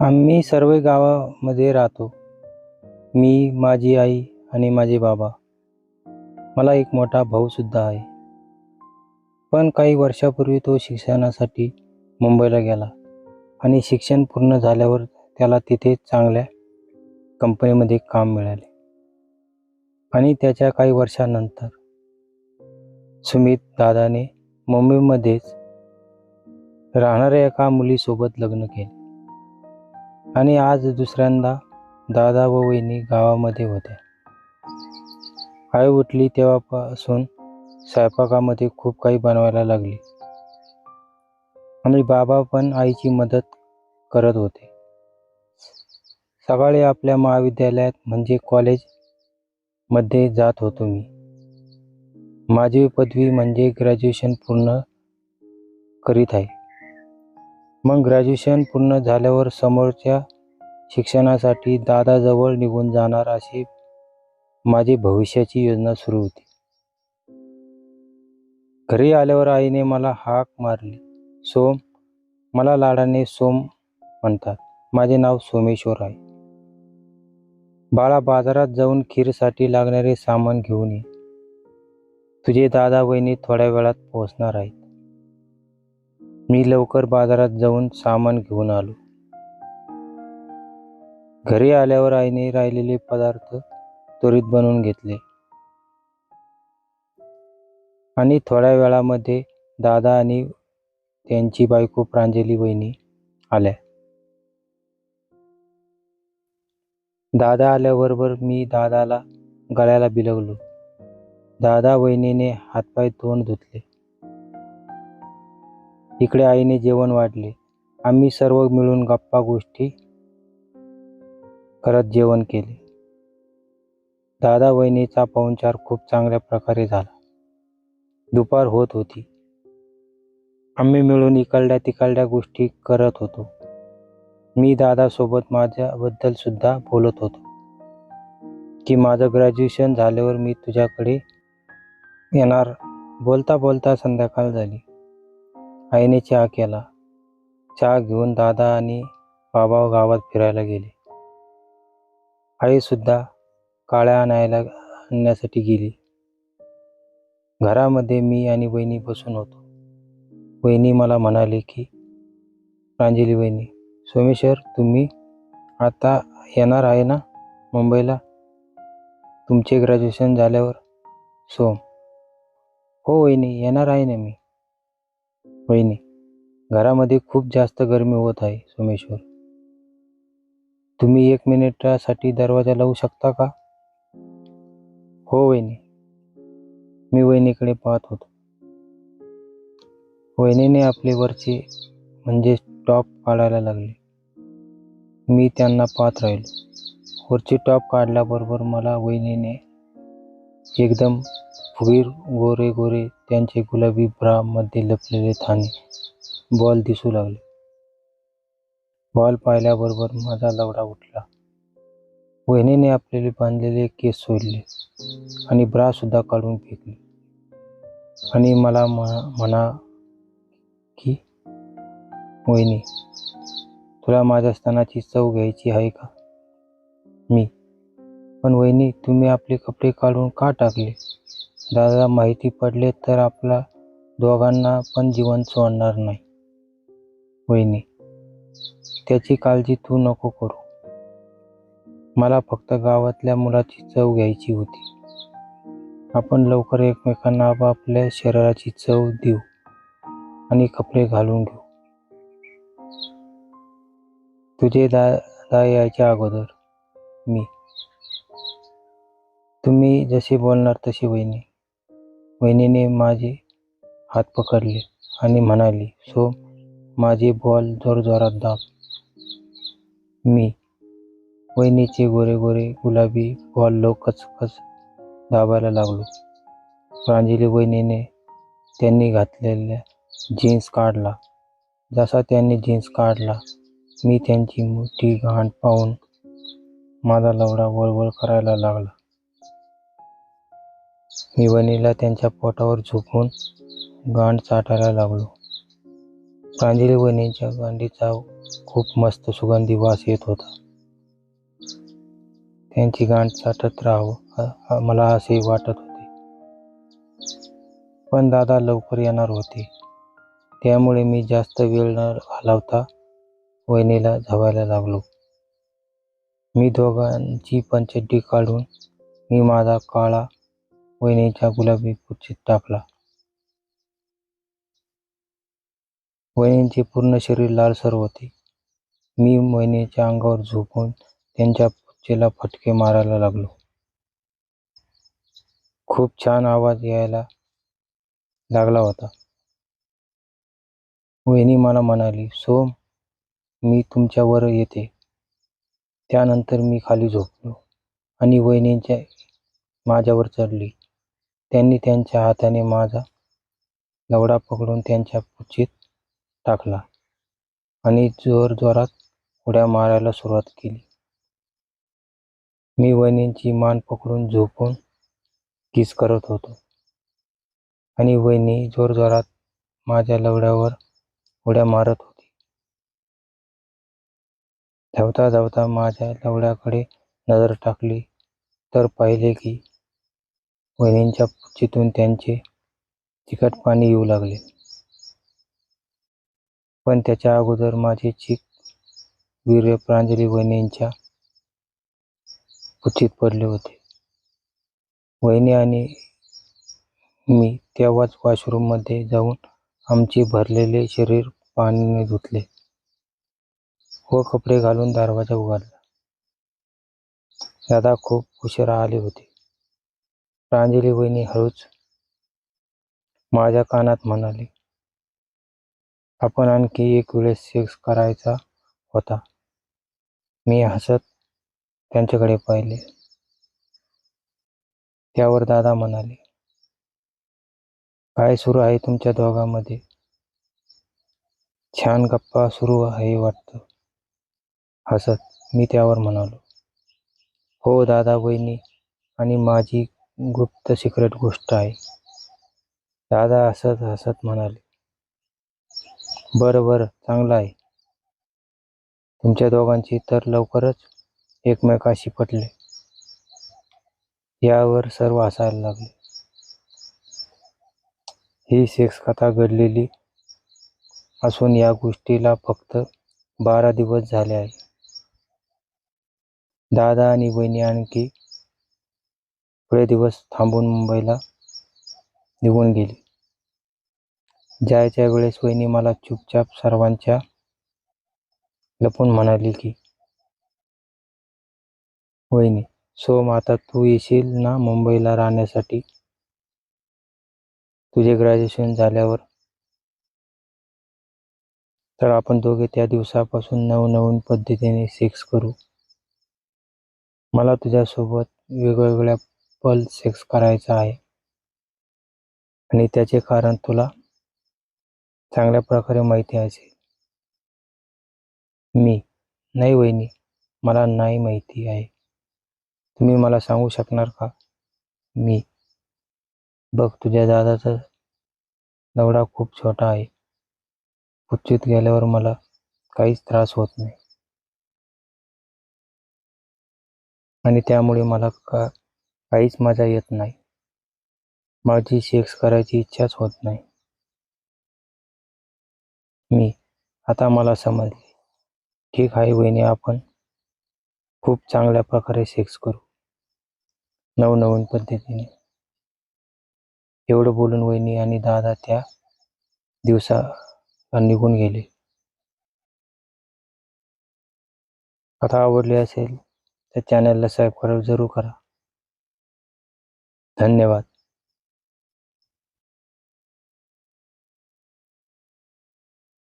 आम्ही सर्व गावामध्ये राहतो. मी माझी आई आणि माझे बाबा. मला एक मोठा भाऊसुद्धा आहे. पण काही वर्षापूर्वी तो शिक्षणासाठी मुंबईला गेला आणि शिक्षण पूर्ण झाल्यावर त्याला तिथे चांगल्या कंपनीमध्ये काम मिळाले. आणि त्याच्या काही वर्षानंतर सुमित दादाने मुंबईमध्येच राहणाऱ्या एका मुलीसोबत लग्न केले. आणि आज दुसऱ्यांदा दादा व वहिनी गावामध्ये होत्या आई उठली तेव्हापासून स्वयंपाकामध्ये खूप काही बनवायला लागली. आणि बाबा पण आईची मदत करत होते. सकाळी आपल्या महाविद्यालयात म्हणजे कॉलेजमध्ये जात होतो मी. माझी पदवी म्हणजे ग्रॅज्युएशन पूर्ण करीत आहे. मग ग्रॅज्युएशन पूर्ण झाल्यावर समोरच्या शिक्षणासाठी दादाजवळ निघून जाणार अशी माझी भविष्याची योजना सुरू होती. घरी आल्यावर आईने मला हाक मारली. सोम मला लाडाने सोम म्हणतात. माझे नाव सोमेश्वर आहे. बाळा बाजारात जाऊन खीरसाठी लागणारे सामान घेऊन ये. तुझे दादा वहिनी थोड्या वेळात पोहोचणार आहेत. मी लवकर बाजारात जाऊन सामान घेऊन आलो. घरी आल्यावर आईने राहिलेले पदार्थ त्वरित बनवून घेतले. आणि थोड्या वेळामध्ये दादा आणि त्यांची बायको प्रांजली वहिनी आल्या. दादा आल्याबरोबर मी दादाला गळ्याला बिलगलो. दादा वहिनीने हातपाय तोंड धुतले. इकडे आईने जेवण वाढले. आम्ही सर्व मिळून गप्पा गोष्टी करत जेवण केले. दादा वहिनीचा पाहुणचार खूप चांगल्या प्रकारे झाला. दुपार होत होती. आम्ही मिळून इकडल्या तिकडल्या गोष्टी करत होतो. मी दादासोबत माझ्याबद्दल सुद्धा बोलत होतो. की माझं ग्रॅज्युएशन झाल्यावर मी तुझ्याकडे येणार. बोलता बोलता संध्याकाळ झाली. आईने चहा केला. चहा घेऊन दादा आणि बाबा गावात फिरायला गेले. आईसुद्धा काळ्या आणायला आणण्यासाठी गेली. घरामध्ये मी आणि वहिनी बसून होतो. वहिनी मला म्हणाले की प्रांजली वहिनी सोमेश्वर तुम्ही आता येणार आहे ना मुंबईला? तुमचे ग्रॅज्युएशन झाल्यावर सोम. हो वहिनी येणार आहे ना मी. वहिनी घरामध्ये खूप जास्त गरमी होत आहे सोमेश्वर. तुम्ही एक मिनिटासाठी दरवाजा लावू शकता का? हो वहिनी. मी वहिनीकडे पाहत होतो. वहिनीने आपले वरचे म्हणजे टॉप काढायला लागले. मी त्यांना पाहत राहिलो. वरचे टॉप काढल्याबरोबर मला वहिनीने एकदम फुगीर गोरे गोरे त्यांचे गुलाबी ब्रामध्ये लपलेले थाने बॉल दिसू लागले. बॉल पाहिल्याबरोबर माझा लवडा उठला. वहिनीने आपल्याला बांधलेले केस सोडले आणि ब्रा सुद्धा काढून फेकले. आणि मला म्हणा म्हणा की वहिनी तुला माझ्या स्तनाची चव घ्यायची आहे का? मी. पण वहिनी तुम्ही आपले कपडे काढून का टाकले? दादा माहिती पडले तर आपला दोघांना पण जीवन सोडणार नाही. वहिनी त्याची काळजी तू नको करू. मला फक्त गावातल्या मुलाची चव घ्यायची होती. आपण लवकर एकमेकांना आपापल्या शरीराची चव देऊ आणि कपडे घालून घेऊ. तुझे दा दा यायच्या अगोदर मी तुम्ही जसे बोलणार तशी वहिनी. वहिनीने माझे हात पकडले आणि म्हणाली सो माझे बॉल जोरजोरात दाब. मी वहिनीचे गोरे गोरे गुलाबी बॉल लोकचकच दाबायला लागलो. प्रांजली वहिनीने त्यांनी घातलेल्या जीन्स काढला. जसा त्यांनी जीन्स काढला मी त्यांची मोठी घाण पाहून माझा लवडा वळवळ करायला लागला. मी त्यांच्या पोटावर झोपून गांड चाटायला लागलो. प्रांजली वहिनींच्या गांडीचा खूप मस्त सुगंधी वास येत होता. त्यांची गांड चाटत राहावं मला असे वाटत होते. पण दादा लवकर येणार होते. त्यामुळे मी जास्त वेळ न घालवता वहिनीला धावायला लागलो. मी दोघांची पंचड्डी काढून मी माझा काळा वहिनीच्या गुलाबी कुर्चीत टाकला. वहिनींचे पूर्ण शरीर लालसर होते. मी वहिनीच्या अंगावर झोपून त्यांच्या पुच्छेला फटके मारायला लागलो. खूप छान आवाज यायला लागला होता. वहिनी मला म्हणाली सोम मी तुमच्यावर येते. त्यानंतर मी खाली झोपलो आणि वहिनींच्या माझ्यावर चढली. त्यांनी त्यांच्या हाताने माझा लवडा पकडून त्यांच्या पुच्छीत टाकला आणि जोर जोरात उड्या मारायला सुरुवात केली. मी वहिनींची मान पकडून झोपून किस करत होतो आणि वहिनी जोरजोरात माझ्या लवड्यावर उड्या मारत होती. धावता धावता माझ्या लवड्याकडे नजर टाकली तर पाहिले की वहिनींच्या पुच्छीतून त्यांचे चिकट पाणी येऊ लागले. पण त्याच्या अगोदर माझे चीक वीर्य प्रांजली वहिनींच्या पुच्छीत पडले होते. वहिनी आणि मी तेव्हाच वॉशरूममध्ये जाऊन आमचे भरलेले शरीर पाण्याने धुतले व कपडे घालून दरवाजा उघडला. दादा खूप उशिरा आले होते. प्रांजली वहिनी हळूच माझ्या कानात म्हणाली आपण आणखी एक वेळेस सेक्स करायचा होता. मी हसत त्यांच्याकडे पाहिले. त्यावर दादा म्हणाले काय सुरू आहे तुमच्या दोघांमध्ये? छान गप्पा सुरू आहे वाटतं. हसत मी त्यावर म्हणालो हो दादा वहिनी आणि माझी गुप्त सिक्रेट गोष्ट आहे. दादा हसत हसत म्हणाले बरं बरं चांगलं आहे. तुमच्या दोघांची तर लवकरच एकमेकाशी पटले. यावर सर्व हसायला लागले. ही सेक्स कथा घडलेली असून या गोष्टीला फक्त बारा दिवस झाले आहे. दादा आणि बहिणी आणखी थोडे दिवस थांबून मुंबईला निघून गेली. जायच्या वेळेस वहिनी मला चुपचाप सर्वांच्या लपून म्हणाली की वहिनी सोम आता तू येशील ना मुंबईला राहण्यासाठी? तुझे ग्रॅज्युएशन झाल्यावर? तर आपण दोघे त्या दिवसापासून नवनवीन पद्धतीने सेक्स करू. मला तुझ्यासोबत वेगवेगळ्या पल सेक्स करायचा आहे. आणि त्याचे कारण तुला चांगल्या प्रकारे माहिती असेल. मी नाही वहिनी मला नाही माहिती आहे. तुम्ही मला सांगू शकणार का? मी बघ तुझ्या दादाचा लवडा खूप छोटा आहे. उच्चित गेल्यावर मला काहीच त्रास होत नाही. आणि त्यामुळे मला का काहीच मजा येत नाही. माझी सेक्स करायची इच्छाच होत नाही. मी आता मला समजले. ठीक आहे वहिनी आपण खूप चांगल्या प्रकारे सेक्स करू. नवनवीन पद्धतीने. एवढं बोलून वहिनी आणि दादा त्या दिवसा निघून गेले. कथा आवडली असेल तर चॅनलला सबस्क्राईब जरूर करा. धन्यवाद.